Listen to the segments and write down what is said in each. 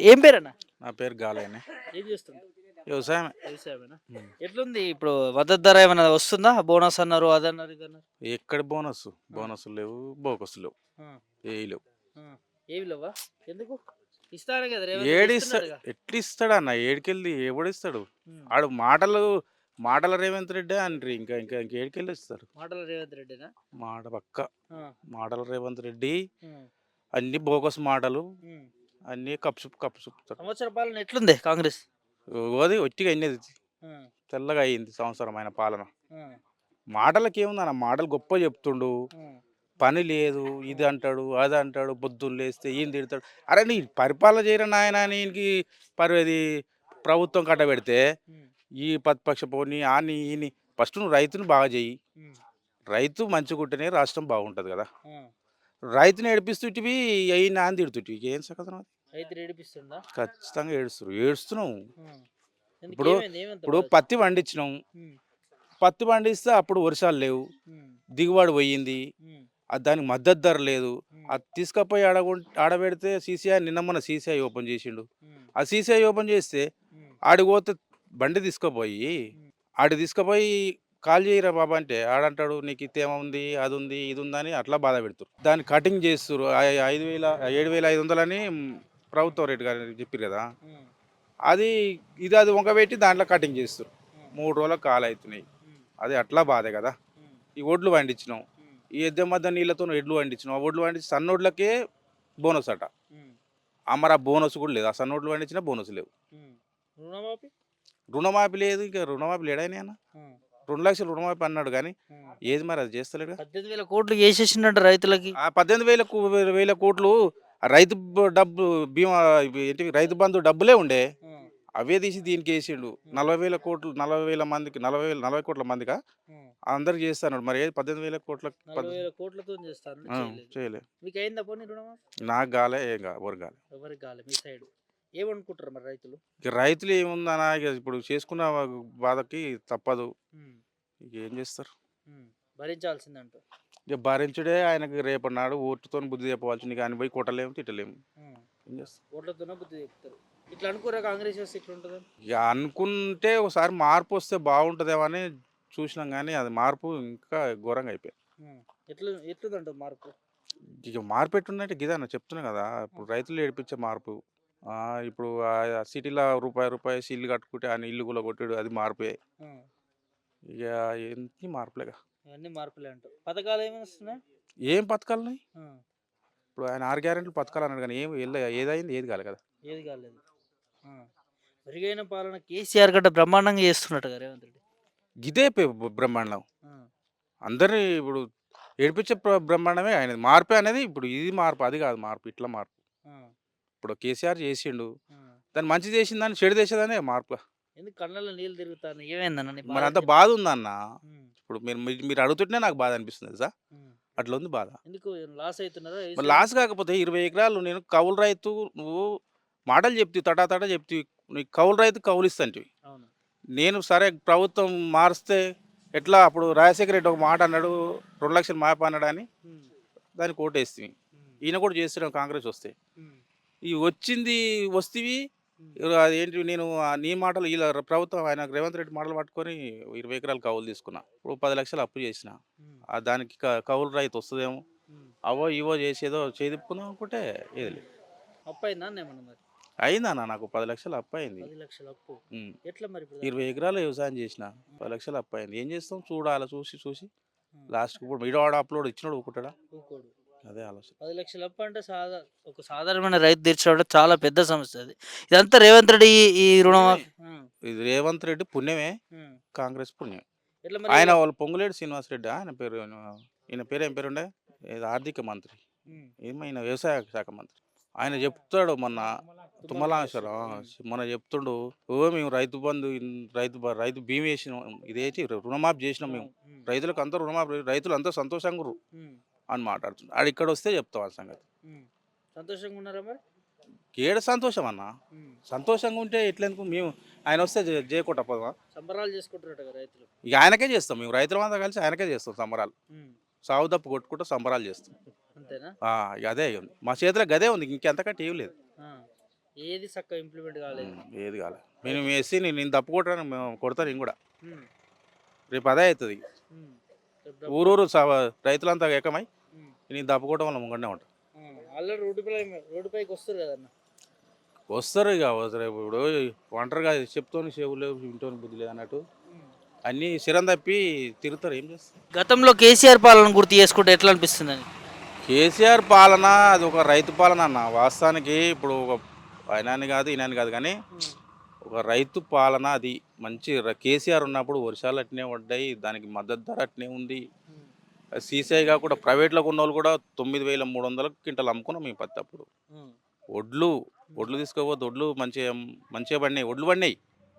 రెడ్డి ఏం పేరన్నా? నా పేరు గాలేనే. ఏం చేస్తుంది వ్యవసాయమేనా? ఉమ్. ఎట్లుంది ఇప్పుడు మద్దతు ధర ఏమైనా వస్తుందా? బోనస్ అన్నారు అదన్నారు ఇదన్నారు ఎక్కడ బోనస్? బోనస్ లేవు బోకస్ లేవు. ఆ, ఏ లేవు. ఏమి లేవా? ఎందుకు? ఇస్తాను కదా రేవంత్ ఏడు ఇస్తున్నాడుగా. ఇస్తాడు ఎట్లు ఇస్తాడు అన్న? ఏడికెళ్ళి ఎవడిస్తాడు? ఉమ్. ఆడు మాటలు మాటల రేవంత్ రెడ్డి అంటారు ఇంకా ఇంకా ఇంకా ఏడికెళ్ళి ఇస్తారు మాటల రేవంత్ రెడ్డినా? మాట పక్క. ఆ, మాటల రేవంత్ రెడ్డి ఉమ్, అన్ని బోకస్ మాటలు. ఉమ్. అన్ని కప్పు కప్పు చూపుతారు సంవత్సర పాలన ఎట్లుంది కాంగ్రెస్? ఓది ఒట్టిగా అయినది తెల్లగా అయింది సంవత్సరం ఆయన పాలన. మాటలకి ఏముందన్న మాటలు గొప్ప చెప్తుండు. పని లేదు ఇది అంటాడు అది అంటాడు పొద్దున్న లేస్తే ఈయన తిడతాడు. అరే నీ పరిపాలన చేయరా నాయన నీకు పరి అది ప్రభుత్వం కట్టబెడితే ఈ ప్రతిపక్ష పోని ఆని ఈని ఫస్ట్ నువ్వు రైతుని బాగా చెయ్యి. ఉమ్, రైతు మంచిగా ఉంటేనే రాష్ట్రం బాగుంటుంది కదా. రైతుని ఏడిపిస్తుంటివి అయ్యి నాన్న తిడుతుంటివి ఏం సకదనం అది ఏడిపిస్తుందా? ఖచ్చితంగా ఏడుస్తారు. ఎందుకు? ఇప్పుడు- ఇప్పుడు? పత్తి పండించినాం. పత్తి పండిస్తే అప్పుడు వర్షాలు లేవు. దిగుబడి పోయింది. దానికి మద్దతు ధర లేదు. అది తీసుకపోయి ఆడ ఆడబెడితే సీసీఐ నిన్న మొన్న సీసీఐ ఓపెన్ చేసిండు. ఆ సీసీఐ ఓపెన్ చేస్తే ఉమ్, ఆడికి పోతే బండి తీసుకుపోయి ఆడి తీసుకుపోయి కాల్ చేయరా బాబా అంటే ఆడంటాడు నీకు ఇతేమ ఉంది అది ఉంది ఇది ఉందని అట్లా బాధ పెడుతారు దాన్ని కటింగ్ చేస్తారు ఐదు వేల ఏడు వేల ఐదు వందలని ప్రభుత్వం రేటు గారు చెప్పారు కదా. అది ఇది అది వంకబెట్టి దాంట్లో కటింగ్ చేస్తారు మూడు రోజులకు కాలు అవుతున్నాయి. అది అట్లా బాధే కదా. ఈ ఒడ్లు పండించినాం. ఈ ఎద్దె మధ్య నీళ్ళతో ఎడ్లు పండించినాం. ఆ ఒడ్లు పండించి సన్నోడ్లకే బోనస్ అట. ఉమ్, ఆ మరి ఆ బోనస్ కూడా లేదు. ఆ సన్నోడ్లు పండించినా బోనస్ లేవు. రుణమాఫీ? లేదు. ఇంకా రుణమాఫీ లేడైనా అన్న రెండు లక్షలు రుణమాఫీ అన్నాడు కానీ. ఏది మరి అది చేస్తలేడు పద్దెనిమిది వేల కోట్లు వేసేసిండంట రైతులకి. ఆ పద్దెనిమిది వేల వేల కోట్లు రైతు డబ్బు బీమా ఏంటివి? రైతు బంధు డబ్బులే ఉండే. అవే తీసి దీనికి వేసిండు నలభై వేల కోట్లు నలభై వేల మందికి నలభై వేల నలభై కోట్ల మందిగా ఉమ్. అందరికి చేస్తాడు మరి పద్దెనిమిది వేల కోట్ల కోట్లతో చేస్తాను చేయలేదు. నాకు గాలే ఏం కా ఎవరు గాలే. ఎవరికి కాలే మీ సైడ్. ఏమనుకుంటారు మరి రైతులు? రైతులు ఇక ఇప్పుడు చేసుకున్న బాధకి తప్పదు. ఏం చేస్తారు? ఉమ్. ఇక భరించుడే ఆయనకి రేపన్నాడు ఓటుతో బుద్ధి చెప్పవలసింది. కానీ పోయి కొట్టలేము తిట్టలేము. ఉమ్. ఏం చేస్తాం? ఓట్లతోనే బుద్ధి చెప్తారు. ఇట్లా అనుకోరా కాంగ్రెస్ వస్తే ఇట్లా ఉంటుంది ఇక అనుకుంటే ఒకసారి మార్పు వస్తే బాగుంటుందేమో అని చూసినాం కానీ అది మార్పు ఇంకా ఘోరంగా అయిపోయింది. ఎట్లా ఎట్లుందంట మార్పు? ఇక మార్పు ఎట్టున్నట్టు గిదన్న చెప్తున్నా కదా ఇప్పుడు రైతులు ఏడిపించే మార్పు. ఆ, ఇప్పుడు ఆ సిటీలో రూపాయి రూపాయి ఇల్లు కట్టుకుంటే ఆ ఇల్లు కూడా కొట్టాడు అది మార్పే. ఇక ఎన్ని మార్పులేగా ఇవన్నీ మార్పులే అంటారు పథకాలు ఏమైనా వస్తున్నాయి? ఏం పథకాలు ఉన్నాయి ఇప్పుడు ఆయన ఆరు గ్యారెంట్లు పథకాలు అన్నాడు కానీ ఏం వెళ్ళ ఏదైంది? ఏది కాలే కదా. ఏది కాలేదు. ఆ. మెరుగైన పాలన కేసీఆర్ గడ్డ బ్రహ్మాండంగా చేస్తున్నట్టు కదా రేవంత్ రెడ్డి. పె- బ్రహ్మాండం. ఆ. అందరినీ ఇప్పుడు ఏడిపించే ప్ర- బ్రహ్మాండమే ఆయన. మార్పే అనేది ఇప్పుడు ఇది మార్పు అది కాదు మార్పు ఇట్లా మార్పు. ఆ. ఇప్పుడు కేసీఆర్ చేసిండు. ఆ. దాన్ని మంచి చేసిందని చెడు చేసేదనే మార్పు ఎందుకు కళ్ళలో నీళ్ళు తిరుగుతాను ఏమైందన్న మరి అంత. బాధ ఉందన్న. ఇప్పుడు మీరు మీరు- అడుగుతుంటే నాకు బాధ అనిపిస్తుంది సార్. అట్లా ఉంది బాధ ఎందుకు లాస్ అవుతున్నారా మరి లాస్ కాకపోతే ఇరవై ఎకరాలు నేను కౌలు రైతు నువ్వు మాటలు చెప్తీ తటా తటా చెప్తీ నీకు కౌలు రైతు కౌలు ఇస్తాంటివి అవును నేను సరే ప్రభుత్వం మారిస్తే ఎట్లా అప్పుడు రాజశేఖర రెడ్డి ఒక మాట అన్నాడు రెండు లక్షలు మాప అన్నాడు అని. దానికి ఓటేస్తుంది. ఈయన కూడా చేస్తున్నాం కాంగ్రెస్ వస్తే. ఈ వచ్చింది వస్తేవి. అదేంటి నేను ఆ నీ మాటలు ఇలా ప్రభుత్వం ఆయన రేవంత్ రెడ్డి మాటలు పట్టుకొని ఇరవై ఎకరాలు కౌలు తీసుకున్నా. ఇప్పుడు పది లక్షలు అప్పు చేసిన. ఆ దానికి క- కౌలు రైతు వస్తుందేమో. అవో ఇవో చేసేదో చేదిప్పుకుందాం అనుకుంటే ఏది లేదు. అప్పు అయిందా అన్న ఏమన్నా మరి? అయిందన్న నాకు పది లక్షలు అప్పు అయింది. పది లక్షల అప్పు. ఉమ్. ఎట్లా మరి ఇప్పుడు ఇరవై ఎకరాలు వ్యవసాయం చేసిన పది లక్షలు అప్పు అయింది. ఏం చేస్తాం? చూడాలి చూసి చూసి. ఉమ్. లాస్ట్కి ఇప్పుడు మీడవాడు అప్లోడ్ ఇచ్చినాడు ఊరుకోడు. అదే ఆలోచన పది లక్షల అప్పు అంటే సాదా ఒక సాధారణమైన రైతు తీర్చడం చాలా పెద్ద సమస్య అది ఇదంతా రేవంత్ రెడ్డి ఈ- ఉమ్. ఇది రేవంత్ రెడ్డి పుణ్యమే ఉమ్. కాంగ్రెస్ పుణ్యం ఎట్లా మరి ఆయన వాళ్ళు పొంగులేడు శ్రీనివాస్ రెడ్డి ఆయన పేరు ఈయన పేరు ఏం పేరు ఉండే ఏదో ఆర్థిక మంత్రి ఉమ్. ఏమైనా వ్యవసాయ శాఖ మంత్రి ఆయన చెప్తాడు మొన్న తుమ్మలాశ్వరం. మొన్న చెప్తుండు ఓ మేము రైతు బంధు ఇన్- రైతు బ- రైతు బీమా వేసినాం ఇదేంటి రుణమాఫీ చేసినాం మేము ఉమ్. రైతులకు అంతా రుణమాఫీ రైతులు అంతా సంతోషంగా ఉమ్. అని మాట్లాడుతుంది ఆడు ఇక్కడ వస్తే చెప్తాం ఆ సంగతి. సంతోషంగా ఉన్నారా మరి? ఏడ సంతోషం అన్న. సంతోషంగా ఉంటే ఎట్లెందుకు మేము ఆయన వస్తే జే- చేయకొట్టపోదామా సంబరాలు చేసుకుంటారట కదా రైతులు. ఇక ఆయనకే చేస్తాం. మేము రైతులమంతా కలిసి ఆయనకే చేస్తాం సంబరాలు. సాగు దప్పు కొట్టుకుంటూ సంబరాలు చేస్తాం. అంతేనా? అదే ఉంది. మా చేతిలో గదే ఉంది. ఇంకెంతకంటే ఏం లేదు. ఏది చక్కగా ఇంప్లిమెంట్ కాలేదు. ఏది కాలే నేను వేసి నేను నేను తప్పు కొట్టాను మేము కొడతాను నేను కూడా. రేపు అదే అవుతుంది. ఊరూరు రైతులంతా ఏకమై. నేను తప్పుకోవడం వల్ల ముంగనే ఉంటాను ఆల్రెడీ రోడ్డుపై రోడ్డుపైకి వస్తారు కదన్న వస్తారు ఇక రేపు ఇప్పుడు ఒంటరిగా చెప్తోని చెవు లేవు వింటోని బుద్ధి లేదు అన్నట్టు. అన్నీ శరం తప్పి తిరుగుతారు ఏం చేస్తారు? గతంలో కేసీఆర్ పాలన గుర్తు చేసుకుంటే ఎట్లా అనిపిస్తుంది అని? కేసీఆర్ పాలన అది ఒక రైతు పాలన అన్న. వాస్తవానికి ఇప్పుడు ఒక ఆయనని కాదు ఈయనని కాదు కానీ ఒక రైతు పాలన అది. మంచి కేసీఆర్ ఉన్నప్పుడు వర్షాలు అట్నే పడ్డాయి దానికి మద్దతు ధర అట్నే ఉంది. సీసీఐ కాకుండా ప్రైవేట్లో ఉన్న వాళ్ళు కూడా తొమ్మిది వేల మూడు వందలకు క్వింటల్ అమ్ముకున్నాం మేము పత్తి అప్పుడు ఒడ్లు ఒడ్లు తీసుకోపోతే ఒడ్లు మంచిగా మంచిగా పడినాయి ఒడ్లు పడినాయి.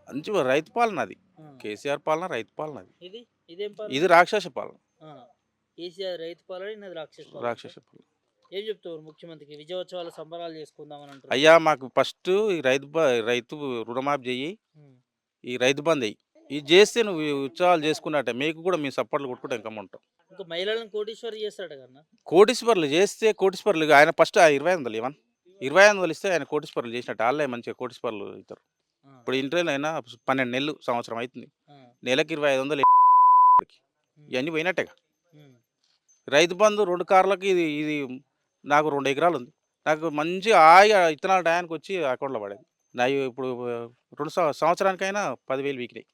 మంచి రైతు పాలన అది. కేసీఆర్ పాలన రైతు పాలన అది. ఇది రాక్షస పాలన. కేసీఆర్ రైతు పాలన ఇది రాక్షస పాలన. రాక్షస పాలన. ఏం చెప్తారు ముఖ్యమంత్రికి? విజయోత్సవాల సంబరాలు చేసుకుందామని అంటారు అయ్యా మాకు ఫస్ట్ ఈ రైతు రైతు రుణమాఫీ చెయ్యి. ఈ రైతు బంద్ అయ్యి ఇది చేస్తే నువ్వు ఉత్సవాలు చేసుకున్నట్టే. మీకు కూడా మీ సప్పట్లు కొట్టుకుంటే ఇంకా ఉంటాం ఇంకా మహిళలను కోటీశ్వరి చేస్తాడు కన్నా కోటీశ్వర్లు చేస్తే కోటీశ్వర్లు ఆయన ఫస్ట్ ఆ ఇరవై వందలు ఇవన్ ఇరవై వందలు ఇస్తే ఆయన కోటీశ్వర్లు చేసినట్టు. వాళ్ళే మంచిగా కోటీశ్వర్లు అవుతారు ఆ, ఇప్పుడు ఇంటర్వ్యూలో అయినా పన్నెండు నెలలు సంవత్సరం అవుతుంది నెలకి ఇరవై ఐదు వందలు ఇవన్నీ పోయినట్టేగా రైతు బంధు రెండు కార్లకి ఇది ఇది నాకు రెండు ఎకరాలు ఉంది. నాకు మంచి హాయిగా ఇత్తనాల టయానికి వచ్చి అకౌంట్లో పడేది. నా ఇప్పుడు రెండు సంవ- సంవత్సరానికైనా పదివేలు వీకినాయి.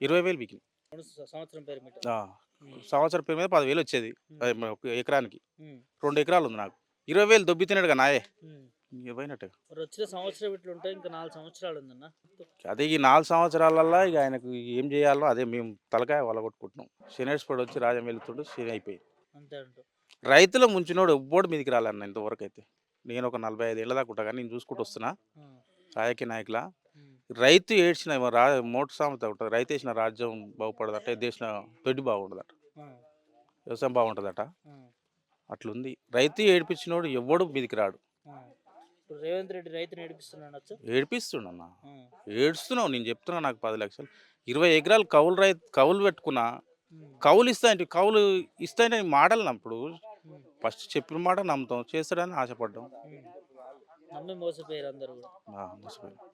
ఇరవై వేలు వీకినాయి సంవత్సరం సంవత్సరం పేరు మీద పదివేలు వచ్చేది. అది మన ఒక ఎకరానికి. రెండు ఎకరాలు ఉంది నాకు. ఇరవై వేలు దొబ్బి తిన్నాడుగా నాయే. మరి వచ్చిన సంవత్సరం ఇట్లా ఉంటాయి ఇంకా నాలుగు సంవత్సరాలు ఉందన్న? అదే ఈ నాలుగు సంవత్సరాలల్లో ఇక ఆయనకు ఏం చేయాలో అదే మేము తలకాయ వలగొట్టుకుంటున్నాం. శనేశ్వరుడు వచ్చి రాజం వెళ్తుండు శని అయిపోయింది అంతే అంటూ రైతుల ముంచినోడు ఎవ్వడు మీదికి రాలన్న ఇంతవరకు అయితే నేను ఒక నలభై ఐదు ఏళ్ళ దాకా ఉంటా కానీ నేను చూసుకుంటూ వస్తున్నా. రాజకీయ నాయకుల. రైతు ఏడ్చిన రా మోటు సామెత ఉంటుంది. రైతు వేసిన రాజ్యం బాగుపడదట దేశం దొడ్డి బాగుండదట. వ్యవసాయం బాగుంటుందట. అట్లుంది. రైతు ఏడిపించినోడు ఎవ్వడు మీదికి రాడు. రేవంత్ రెడ్డి రైతు నడిపిస్తున్నాడు అచ్చు ఏడిపిస్తుండన్న. ఏడుస్తున్నావు నేను చెప్తున్నా నాకు పది లక్షలు. ఇరవై ఎకరాలు కౌలు రైతు కౌలు పెట్టుకున్నా కౌలు ఇస్తా అంటే కౌలు ఇస్తా అంటే మాటలు నప్పుడు ఫస్ట్ చెప్పిన మాట నమ్ముతాం చేస్తాడని ఆశపడ్డాం. నమ్మి మోసపోయారు అందరు కూడా. ఆ, మోసపోయాం.